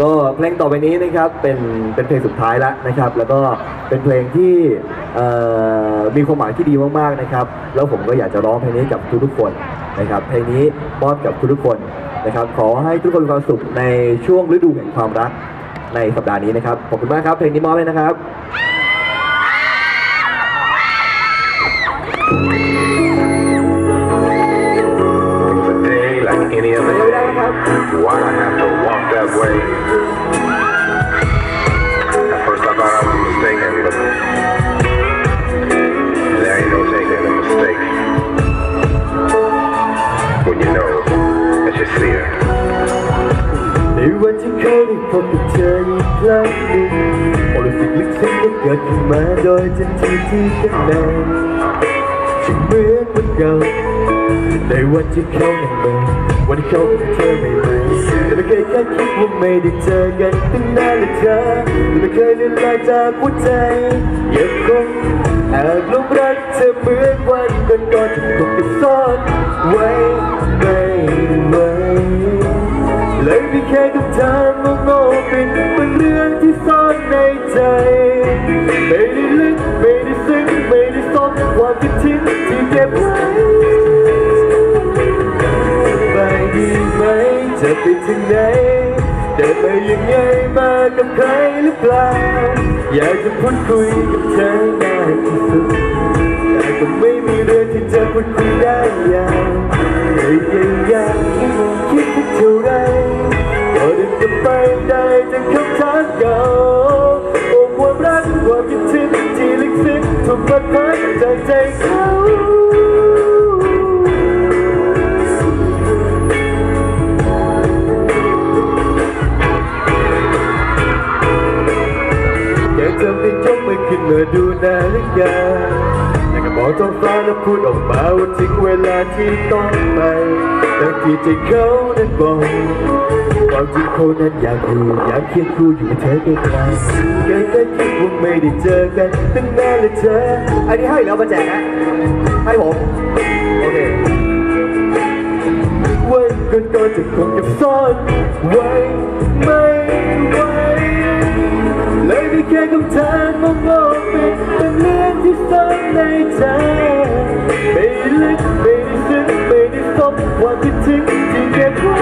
ก็เพลงต่อไปนี้นะครับเป็นเป็นเพลงสุดท้ายแล้วนะครับ แล้วก็เป็นเพลงที่เอ่อมีความหมายที่ดีมากๆนะครับ แล้วผมก็อยากจะร้องเพลงนี้กับทุกๆคนนะครับ เพลงนี้มอบกับทุกๆคนนะครับ ขอให้ทุกคนมีความสุขในช่วงฤดูแห่งความรักในสัปดาห์นี้นะครับขอบคุณมากครับเพลงนี้มอบเลยนะครับ a day like any other day. Why I have to walk that way? At first I thought I was mistaken, but there ain't no taking a mistake. When you know that you see her. ในวันที่เคยได้พบกับเธออีกครั้งหนึ่งความรู้สึกลึกซึ้งก็ แต่ไม่เคยคาดคิดว่าไม่ได้เจอกันตั้งนานเลยเธอแต่ไม่เคยเลือนลายจากหัวใจยังคงแอบหลงรักเธอเหมือนวันก่อนๆที่คงเก็บซ่อนไว้ไม่ไหวเลยมีแค่คำถามโง่ๆเป็นเป็นเรื่องที่ซ่อนในใจไม่ได้ลึกไม่ได้ซึ้งไม่ได้ซบความคิดถึงที่เก็บไว้ ไปถึงไหนเดินยังไงมากับใครหรือเปล่าอยากจะพูดคุยกับเธอมากที่สุดแต่ก็ไม่มีเรื่องที่จะพูดคุยได้อย่างเคยยังยากที่มองคิดสักเท่าไรก็เดินกลับไปได้จากคำถามเก่าโอ้ความรักความคิดถึงที่ลึกซึ้งถูกบัดพัดจากใจเขา อยากจะบอกท้องฟ้าแล้วพูดออกมาว่าถึงเวลาที่ต้องไปแต่ที่ใจเขานั้นบอกความจริงเขานั้นอยากอยู่อยากเคียงคู่อยู่เธอใกล้ๆเคยเคยคิดว่าไม่ได้เจอกันตั้งนานเลยเธออันนี้ให้แล้วมาแจกนะให้ผมโอเควันก่อนก่อนๆจะคงเก็บซ่อนไว้ เลยมีแค่คำถามโง่ๆเป็นเป็นเรื่องที่ซ่อนในใจไม่ได้ลึกไม่ได้ซึ้งไม่ได้ซบความคิดถึงที่เก็บไว้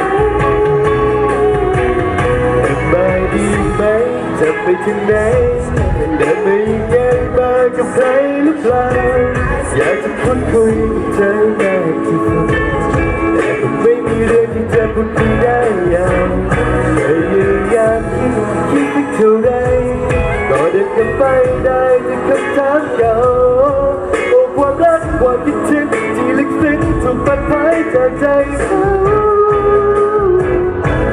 สบายดีไหมจะไปถึงไหนเดินไปยังไงมากับใครหรือเปล่าอยากจะพูดคุยกับเธอ กันไปได้จากคำถามเก่าโอ้ความรักความคิดถึงที่ลึกซึ้งถูกปัดหายจากใจเขา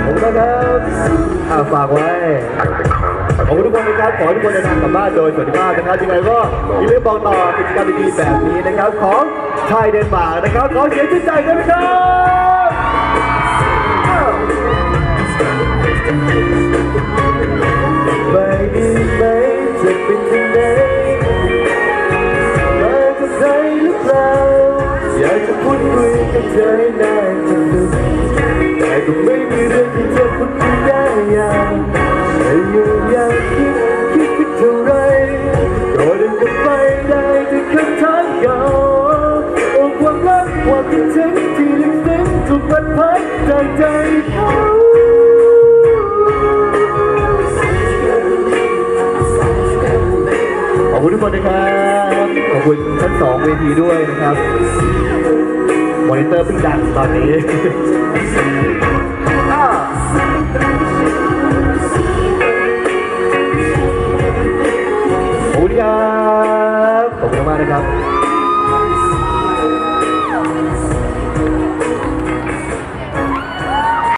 ผมนะครับอ่าฝากไว้ขอบคุณทุกคนนะครับขอให้ทุกคนเดินทางกลับบ้านโดยสวัสดิภาพนะครับยังไงก็อย่าลืมบอกต่อกิจกรรมดีๆแบบนี้นะครับของชายเดนมาร์กนะครับขอเสียงชื่นใจด้วยนะครับอ้าวไม่ดีไหม จะเป็นที่ไหนมากับใครหรือเปล่า อยากจะพูดคุยกับเธอให้นานที่สุดแต่ก็ไม่มีเรื่องที่จะพูดคุยได้อย่างแต่ยังอยากคิดคิดสักเท่าไรก็เดินกันไปได้จากคำถามเก่าโอ้ความรักความคิดถึงที่ลึกซึ้งถูกบัดพัดจากใจเขา คุณทุกคนนะครับ ขอบคุณชั้นสองเวทีด้วยนะครับมอนิเตอร์เพิ่งดังตอนนี้อ้าวขอบคุณครับ ขอบคุณมากนะครับ